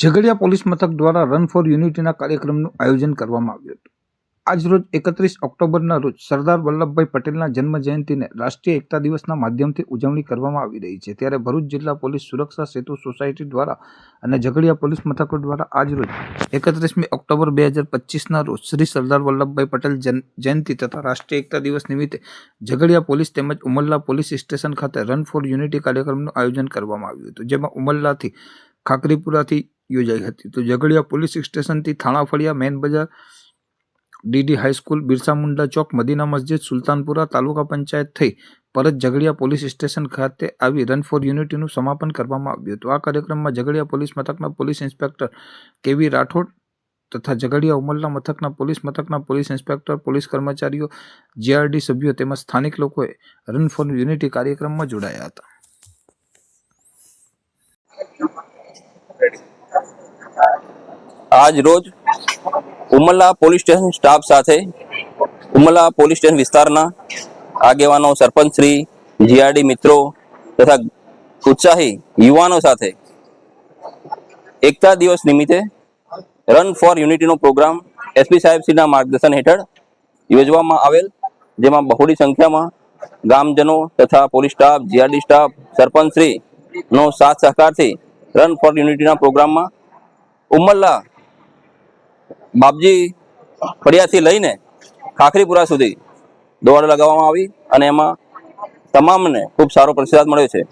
Jhagadia police મથક દ્વારા run for યુનિટીના કાર્યક્રમનું આયોજન કરવામાં આવ્યું હતું. આજરોજ એકત્રીસ ઓક્ટોબરના રોજ સરદાર વલ્લભભાઈ પટેલના જન્મ જયંતિને રાષ્ટ્રીય એકતા દિવસના માધ્યમથી ઉજવણી કરવામાં આવી રહી છે. ત્યારે ભરૂચ જિલ્લા પોલીસ સુરક્ષા સેતુ સોસાયટી દ્વારા અને ઝઘડિયા પોલીસ મથકો દ્વારા આજરોજ એકત્રીસમી ઓક્ટોબર બે હજાર પચીસના રોજ શ્રી સરદાર વલ્લભભાઈ પટેલ જયંતિ તથા રાષ્ટ્રીય એકતા દિવસ નિમિત્તે ઝઘડિયા પોલીસ તેમજ ઉમરલા પોલીસ સ્ટેશન ખાતે રન ફોર યુનિટી કાર્યક્રમનું આયોજન કરવામાં આવ્યું હતું. જેમાં ઉમરલાથી ખાકરીપુરાથી યોજાઈ હતી. તો ઝઘડિયા પોલીસ સ્ટેશનથી થાણા ફળિયા મેન બજાર, DD high school Birsa Munda ચોક, મદીના મસ્જિદ, સુલતાનપુરા તાલુકા પંચાયત થઈ પરત ઝઘડિયા પોલીસ સ્ટેશન ખાતે આવી રન ફોર યુનિટીનું સમાપન કરવામાં આવ્યું હતું. આ કાર્યક્રમમાં ઝઘડિયા પોલીસ મથકના પોલીસ ઇન્સ્પેક્ટર કેવી રાઠોડ તથા ઝઘડિયા ઉમરલા મથકના પોલીસ મથકના પોલીસ ઇન્સ્પેક્ટર, પોલીસ કર્મચારીઓ, જીઆરડી સભ્યો તેમજ સ્થાનિક લોકોએ રન ફોર યુનિટી કાર્યક્રમમાં જોડાયા હતા. આજ રોજ ઉમરલા પોલીસ સ્ટેશન સ્ટાફ સાથે ઉમરલા પોલીસ સ્ટેશન વિસ્તારના આગેવાનો સરપંચ શ્રી જીઆરડી મિત્રો તથા ઉત્સાહી યુવાનો સાથે એકતા દિવસ નિમિત્તે રન ફોર યુનિટીનો પ્રોગ્રામ એસપી સાહેબશ્રીના માર્ગદર્શન હેઠળ યોજવામાં આવેલ, જેમાં બહોળી સંખ્યામાં ગામજનો તથા પોલીસ સ્ટાફ, જીઆરડી સ્ટાફ, સરપંચશ્રીનો સાથ સહકારથી રન ફોર યુનિટીના પ્રોગ્રામમાં ઉમરલા બાપજી ફળિયાથી લઈને ખાખરીપુરા સુધી દોડ લગાવવામાં આવી અને એમાં તમામને ખૂબ સારો પ્રતિસાદ મળ્યો છે.